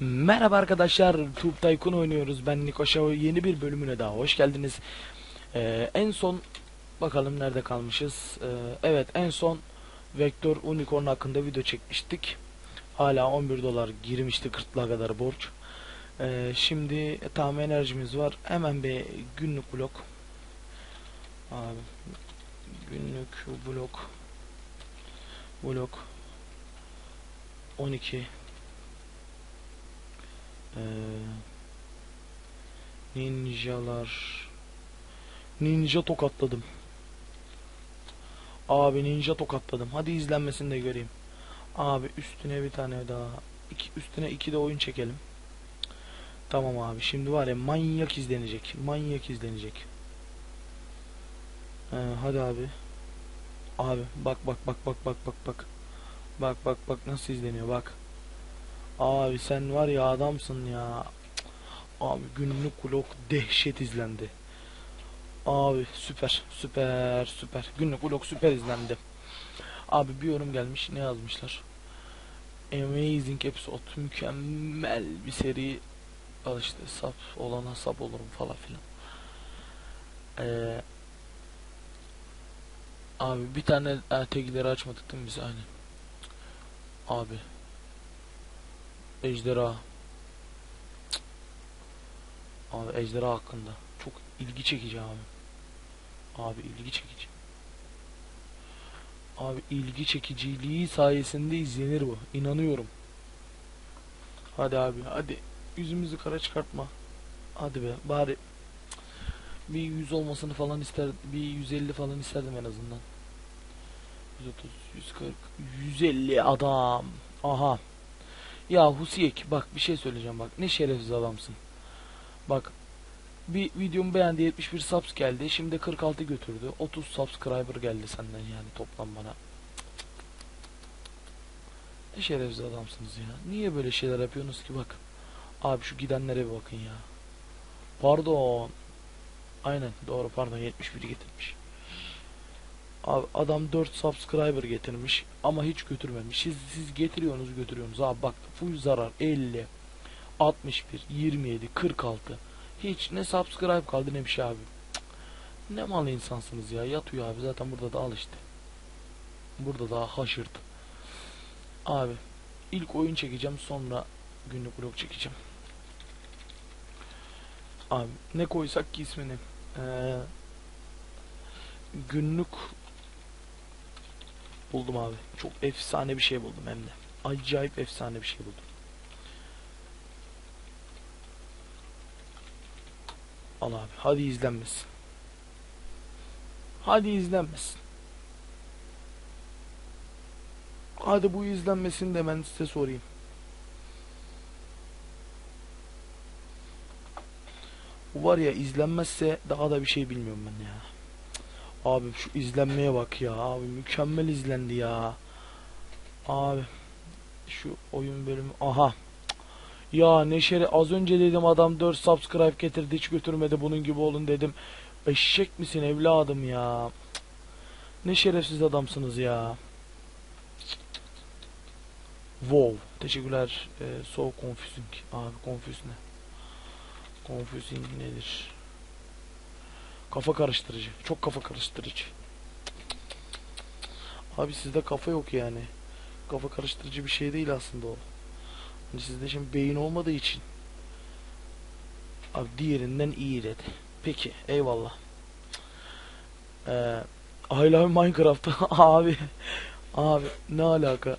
Merhaba arkadaşlar, Tube Tycoon oynuyoruz. Ben Niko Show. Yeni bir bölümüne daha hoş geldiniz. Ee, en son bakalım nerede kalmışız. Ee, evet, en son Vector Unicorn hakkında video çekmiştik. Hala 11 dolar girmişti 40'la kadar borç. Ee, şimdi tam enerjimiz var. Hemen bir günlük blok. Abi günlük blok blok 12 ee, ninjalar. Ninja tokatladım. Abi ninja tokatladım. Hadi izlenmesini de göreyim. Abi üstüne bir tane daha iki, üstüne iki de oyun çekelim. Tamam abi şimdi var ya manyak izlenecek manyak izlenecek. Ee, hadi abi Abi bak bak bak bak bak bak bak. Bak bak bak nasıl izleniyor bak. Abi sen var ya adamsın ya. Abi günlük vlog dehşet izlendi. Abi süper süper süper. Günlük vlog süper izlendi. Abi bir yorum gelmiş ne yazmışlar. Amazing episode mükemmel bir seri. Al işte sap olan hesap olurum falan filan. Eee abi bir tane e, tagleri açmadık değil mi biz aynen. Abi Ejderha. Cık. Abi ejderha hakkında. Çok ilgi çekici abi. Abi ilgi çekici. Abi ilgi çekiciliği sayesinde izlenir bu. İnanıyorum. Hadi abi hadi. Yüzümüzü kara çıkartma. Hadi be bari bir 100 olmasını falan ister bir 150 falan isterdim en azından. 130 140 150 adam. Aha. Ya Husiyek bak bir şey söyleyeceğim bak ne şerefsiz adamsın. Bak bir videomu beğendi 71 subs geldi şimdi 46 götürdü 30 subscriber geldi senden yani toplam bana. Ne şerefsiz adamsınız ya. Niye böyle şeyler yapıyorsunuz ki bak. Abi şu gidenlere bir bakın ya. Pardon. Aynen doğru pardon 71 getirmiş. Adam 4 subscriber getirmiş ama hiç götürmemiş. Siz, siz getiriyorsunuz götürüyorsunuz. Abi bak full zarar 50 61 27 46 hiç ne subscribe kaldı ne bir şey abi. Cık. Ne mal insansınız ya. Yatıyor abi zaten burada da al işte. Burada daha haşırt. Abi ilk oyun çekeceğim sonra günlük vlog çekeceğim. Abi ne koysak ki ismini? Ee, günlük Buldum abi. Çok efsane bir şey buldum hem de. Acayip efsane bir şey buldum. Al abi. Hadi izlenmesin. Hadi izlenmesin. Hadi bu izlenmesin de ben size sorayım. Bu var ya izlenmezse daha da bir şey bilmiyorum ben ya. Abi şu izlenmeye bak ya. Abi mükemmel izlendi ya. Abi şu oyun bölümü aha. Ya Neşeri az önce dedim adam 4 subscribe getirdi hiç götürmedi bunun gibi olun dedim. Eşek misin evladım ya. Ne şerefsiz adamsınız ya. Wow. Teşekkürler. Ee, so confusing. Abi confuse ne? Confusing nedir? Kafa karıştırıcı. Çok kafa karıştırıcı. Abi sizde kafa yok yani. Kafa karıştırıcı bir şey değil aslında o. Hani sizde şimdi beyin olmadığı için. Abi diğerinden iyi dedi. Peki eyvallah. Ee, I love Minecraft. abi. Abi ne alaka?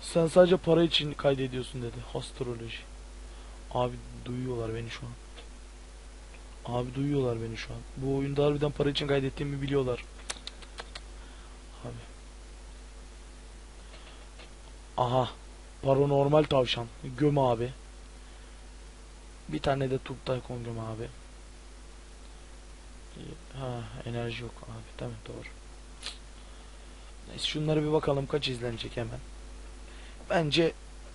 Sen sadece para için kaydediyorsun dedi. Astroloji. Abi duyuyorlar beni şu an. Abi duyuyorlar beni şu an. Bu oyunda harbiden para için kaydettiğimi biliyorlar. Abi. Aha. Paranormal tavşan. Göm abi. Bir tane de Turp Tycoon göm abi. Ha enerji yok abi. Tamam doğru. Neyse şunlara bir bakalım kaç izlenecek hemen. Bence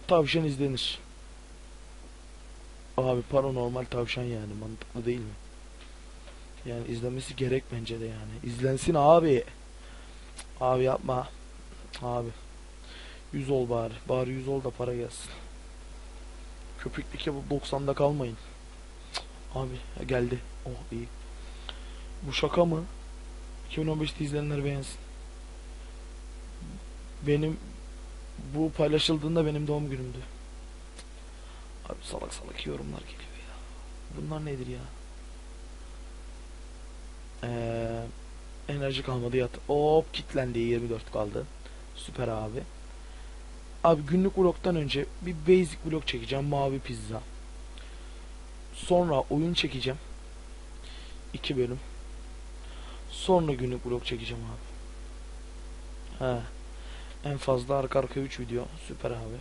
tavşan izlenir. Abi paranormal tavşan yani mantıklı değil mi? Yani izlemesi gerek bence de yani. İzlensin abi. Abi yapma. Abi. 100 ol bari. Bari 100 ol da para gelsin. Köpüklük yapıp 90'da kalmayın. Abi geldi. Oh iyi. Bu şaka mı? 2015'te izleyenler beğensin. Benim bu paylaşıldığında benim doğum günümdü. Abi salak salak yorumlar geliyor ya. Bunlar nedir ya? Eee enerji kalmadı yat. Hop kilitlendi 24 kaldı. Süper abi. Abi günlük vlogtan önce bir basic vlog çekeceğim. Mavi pizza. Sonra oyun çekeceğim. 2 bölüm. Sonra günlük vlog çekeceğim abi. He. En fazla arka arka 3 video. Süper abi.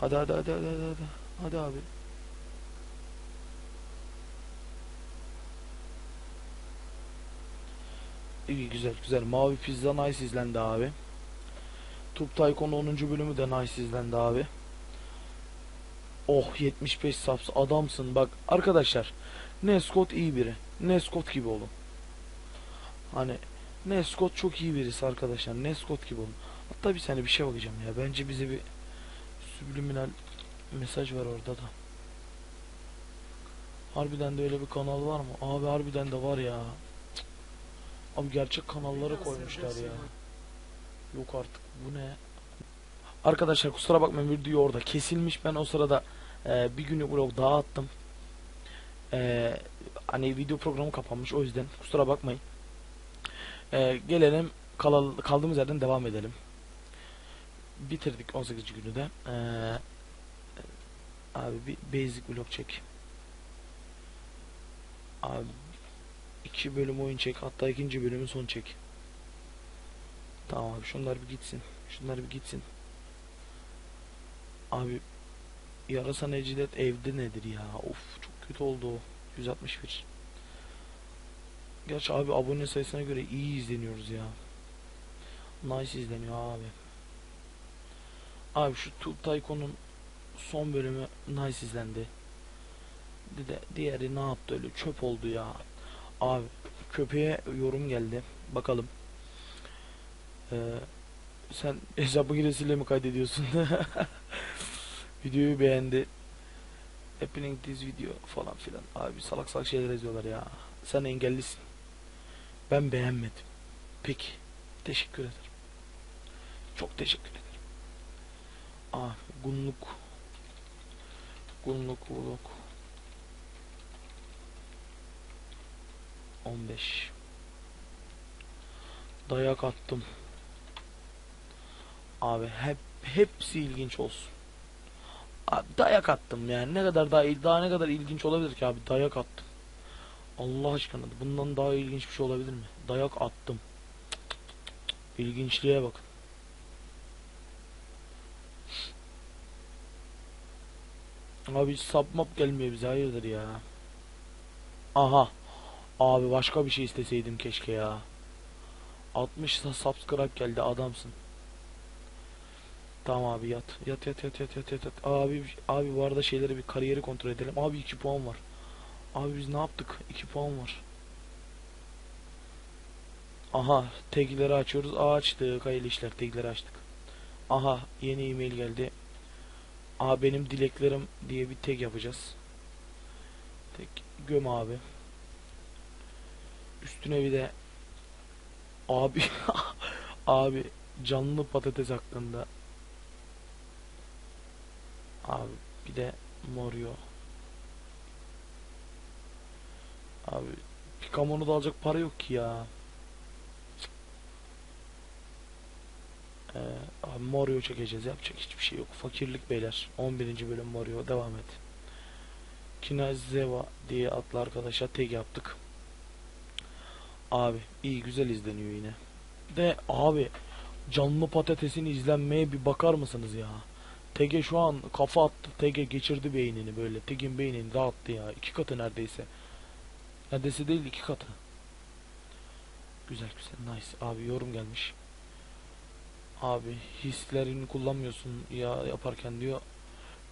Hadi hadi hadi hadi hadi. Hadi abi. İyi güzel güzel. Mavi Pizza Nice izlendi abi. Tube Tycoon 10. bölümü de nice izlendi abi. Oh 75 subs adamsın bak arkadaşlar. Neskot iyi biri. Neskot gibi olun. Hani Neskot çok iyi birisi arkadaşlar. Neskot gibi olun. Hatta bir saniye bir şey bakacağım ya. Bence bize bir subliminal mesaj var orada da. Harbiden de öyle bir kanal var mı? Abi harbiden de var ya. Abi gerçek kanalları koymuşlar ya. Yok artık bu ne? Arkadaşlar kusura bakmayın video orada kesilmiş. Ben o sırada e, bir günlük vlog daha attım. E, hani video programı kapanmış o yüzden kusura bakmayın. E, gelelim kalal, kaldığımız yerden devam edelim. Bitirdik 18. günü de. E, abi bir basic vlog çek. Abi iki bölüm oyun çek. Hatta ikinci bölümün son çek. Tamam abi şunlar bir gitsin. Şunlar bir gitsin. Abi yarasa Necdet evde nedir ya? Of çok kötü oldu o. 161. Gerçi abi abone sayısına göre iyi izleniyoruz ya. Nice izleniyor abi. Abi şu Tube son bölümü nice izlendi. Diğeri ne yaptı öyle çöp oldu ya. Abi köpeğe yorum geldi. Bakalım. Ee, sen hesap makinesiyle mi kaydediyorsun? Videoyu beğendi. Happening this video falan filan. Abi salak salak şeyler yazıyorlar ya. Sen engellisin. Ben beğenmedim. Peki. Teşekkür ederim. Çok teşekkür ederim. Ah, günlük. Günlük vlog. 15. Dayak attım. Abi hep hepsi ilginç olsun. Abi dayak attım yani ne kadar daha daha ne kadar ilginç olabilir ki abi dayak attım. Allah aşkına bundan daha ilginç bir şey olabilir mi? Dayak attım. İlginçliğe bakın. Abi sapmap gelmiyor bize hayırdır ya. Aha. Abi başka bir şey isteseydim keşke ya. 60 subscribe geldi adamsın. Tamam abi yat. Yat yat yat yat yat yat. yat. Abi abi bu arada şeyleri bir kariyeri kontrol edelim. Abi 2 puan var. Abi biz ne yaptık? 2 puan var. Aha tagleri açıyoruz. Aa, açtık. Hayırlı işler tagleri açtık. Aha yeni email geldi. Aha benim dileklerim diye bir tag yapacağız. Tek göm abi. Üstüne bir de abi abi canlı patates hakkında. Abi bir de Morio abi Pikamon'u da alacak para yok ki ya. Ee, abi Morio çekeceğiz yapacak hiçbir şey yok. Fakirlik beyler. 11. bölüm Morio devam et. Kinazeva diye adlı arkadaşa tag yaptık Abi iyi güzel izleniyor yine. De abi canlı patatesin izlenmeye bir bakar mısınız ya? Tege şu an kafa attı. Tege geçirdi beynini böyle. Tegin beynini dağıttı ya. iki katı neredeyse. Neredeyse değil iki katı. Güzel güzel nice. Abi yorum gelmiş. Abi hislerini kullanmıyorsun ya yaparken diyor.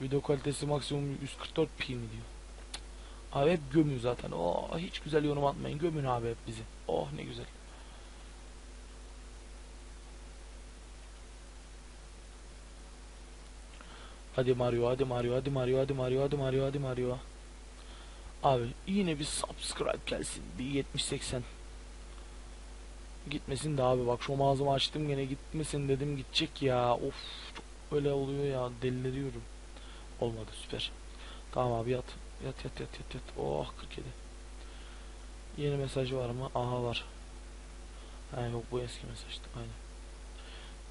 Video kalitesi maksimum 144p mi diyor. Abi hep gömün zaten. Oh hiç güzel yorum atmayın. Gömün abi hep bizi. Oh ne güzel. Hadi Mario, hadi Mario, hadi Mario, hadi Mario, hadi Mario, hadi Mario. Abi yine bir subscribe gelsin. Bir 70-80. Gitmesin de abi bak şu ağzımı açtım gene gitmesin dedim gidecek ya. Of öyle oluyor ya deliriyorum. Olmadı süper. Tamam abi yat. Yat yat yat yat yat. Oh 47. Yeni mesaj var mı? Aha var. Ha yok bu eski mesajdı. Aynen.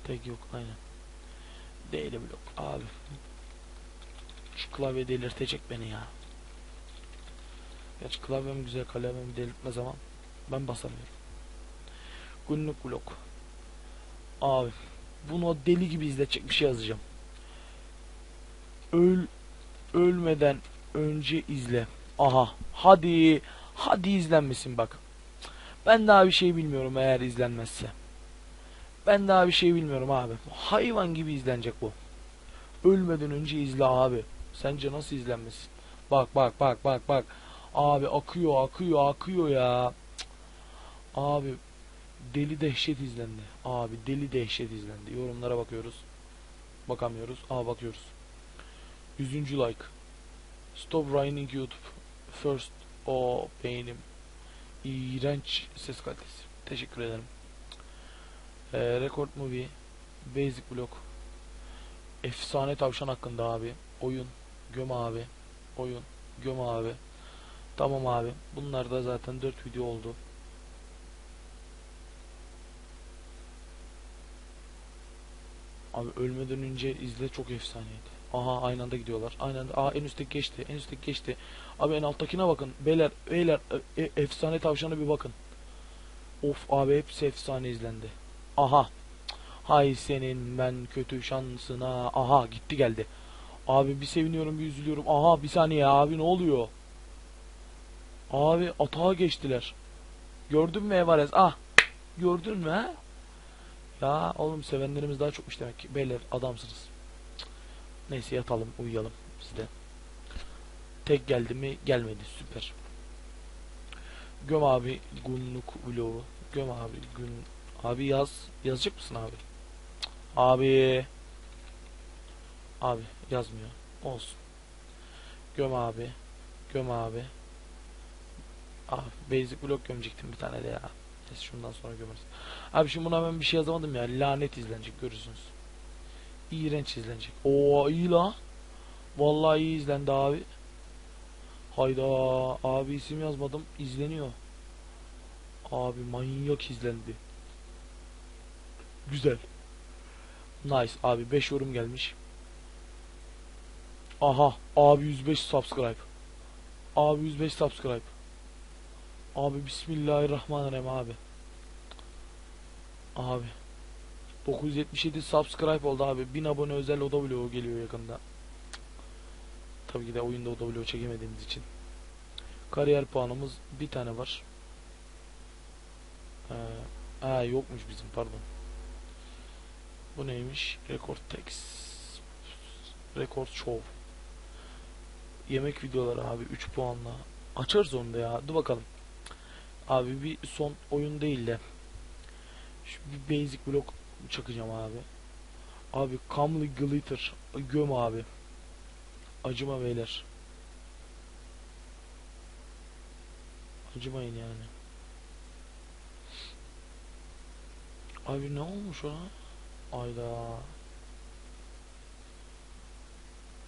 Tek yok aynen. Daily blok abi. Şu klavye delirtecek beni ya. Gerçi klavyem güzel kalemim delirtmez ama ben basamıyorum. Günlük blok. Abi bunu deli gibi izletecek bir şey yazacağım. Öl ölmeden önce izle. Aha hadi hadi izlenmesin bak. Ben daha bir şey bilmiyorum eğer izlenmezse. Ben daha bir şey bilmiyorum abi. Hayvan gibi izlenecek bu. Ölmeden önce izle abi. Sence nasıl izlenmesin? Bak bak bak bak bak. Abi akıyor akıyor akıyor ya. Cık. Abi deli dehşet izlendi. Abi deli dehşet izlendi. Yorumlara bakıyoruz. Bakamıyoruz. Aa bakıyoruz. 100. like. Stop Raining YouTube. First. O beynim. İğrenç ses kalitesi. Teşekkür ederim. Ee, Record Movie. Basic Block. Efsane tavşan hakkında abi. Oyun. Göm abi. Oyun. Göm abi. Tamam abi. Bunlar da zaten 4 video oldu. Abi ölmeden önce izle çok efsaneydi. Aha aynı anda gidiyorlar. Aynı anda. Aa en üstteki geçti. En üstteki geçti. Abi en alttakine bakın. Beyler, beyler e- e- efsane tavşana bir bakın. Of abi hepsi efsane izlendi. Aha. Hay senin ben kötü şansına. Aha gitti geldi. Abi bir seviniyorum bir üzülüyorum. Aha bir saniye abi ne oluyor? Abi atağa geçtiler. Gördün mü Evarez? Ah. Gördün mü ha? Ya oğlum sevenlerimiz daha çokmuş demek ki. Beyler adamsınız. Neyse yatalım uyuyalım biz de. Tek geldi mi gelmedi süper. Göm abi günlük vlogu. Göm abi gün. Abi yaz. Yazacak mısın abi? Abi. Abi yazmıyor. Olsun. Göm abi. Göm abi. Ah basic blok gömecektim bir tane de ya. Neyse şundan sonra gömeriz. Abi şimdi buna ben bir şey yazamadım ya. Lanet izlenecek görürsünüz. İğrenç izlenecek. Oo iyi la. Vallahi iyi izlendi abi. Hayda abi isim yazmadım. izleniyor. Abi manyak izlendi. Güzel. Nice abi 5 yorum gelmiş. Aha abi 105 subscribe. Abi 105 subscribe. Abi bismillahirrahmanirrahim abi. Abi. 977 subscribe oldu abi. 1000 abone özel oda geliyor yakında. Tabii ki de oyunda oda çekemediğimiz için. Kariyer puanımız bir tane var. Ee, ha yokmuş bizim pardon. Bu neymiş? Record text. Record show. Yemek videoları abi 3 puanla. Açarız onu da ya. Dur bakalım. Abi bir son oyun değil de şu bir basic block çakacağım abi. Abi Comely Glitter göm abi. Acıma beyler. Acımayın yani. Abi ne olmuş ona? Ayda.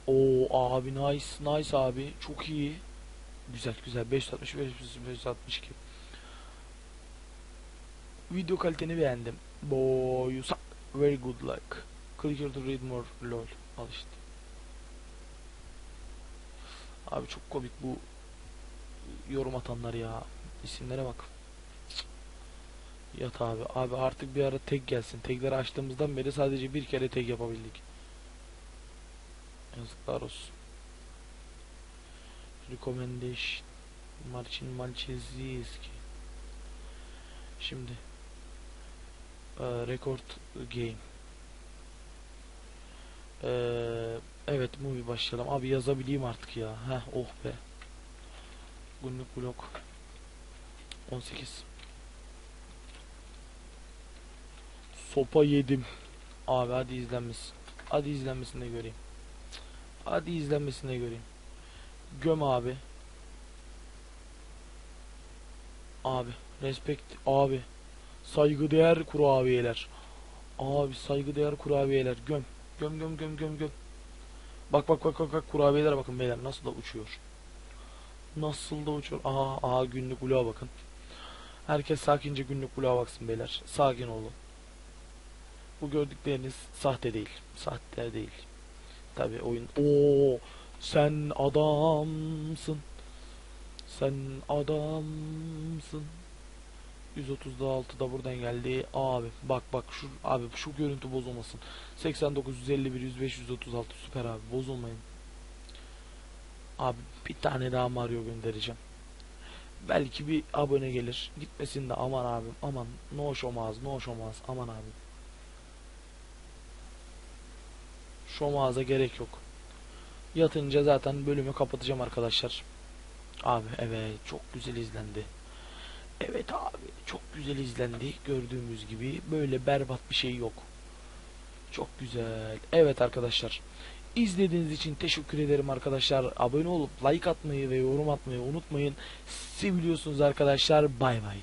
Oo abi nice nice abi çok iyi. Güzel güzel 565 562. Video kaliteni beğendim. Boy suck. Very good like. Click here to read more lol. Al işte. Abi çok komik bu yorum atanlar ya. İsimlere bak. Yat abi. Abi artık bir ara tek gelsin. Tekleri açtığımızdan beri sadece bir kere tek yapabildik. Yazıklar olsun. Recommendation. Marcin Malczewski. Şimdi ee, Record Game. Ee, evet movie başlayalım. Abi yazabileyim artık ya. Heh oh be. Günlük blok 18 Sopa yedim. Abi hadi izlenmesin. Hadi izlenmesini de göreyim. Hadi izlenmesine göreyim. Göm abi. Abi. Respekt. Abi. Saygıdeğer kurabiyeler. Abi saygıdeğer kurabiyeler. Göm. Göm göm göm göm göm. Bak bak bak bak bak kurabiyelere bakın beyler nasıl da uçuyor. Nasıl da uçuyor. Aha aha günlük buluğa bakın. Herkes sakince günlük buluğa baksın beyler. Sakin olun. Bu gördükleriniz sahte değil. Sahte değil. Tabi oyun. Oo, sen adamsın. Sen adamsın. 136 da buradan geldi. Abi bak bak şu abi şu görüntü bozulmasın. 89 151 105 136 süper abi bozulmayın. Abi bir tane daha Mario göndereceğim. Belki bir abone gelir. Gitmesin de aman abim aman olmaz ne hoş olmaz aman abi. Şomaz'a gerek yok. Yatınca zaten bölümü kapatacağım arkadaşlar. Abi evet çok güzel izlendi. Evet abi çok güzel izlendi. Gördüğümüz gibi böyle berbat bir şey yok. Çok güzel. Evet arkadaşlar. İzlediğiniz için teşekkür ederim arkadaşlar. Abone olup like atmayı ve yorum atmayı unutmayın. Sizi biliyorsunuz arkadaşlar. Bay bay.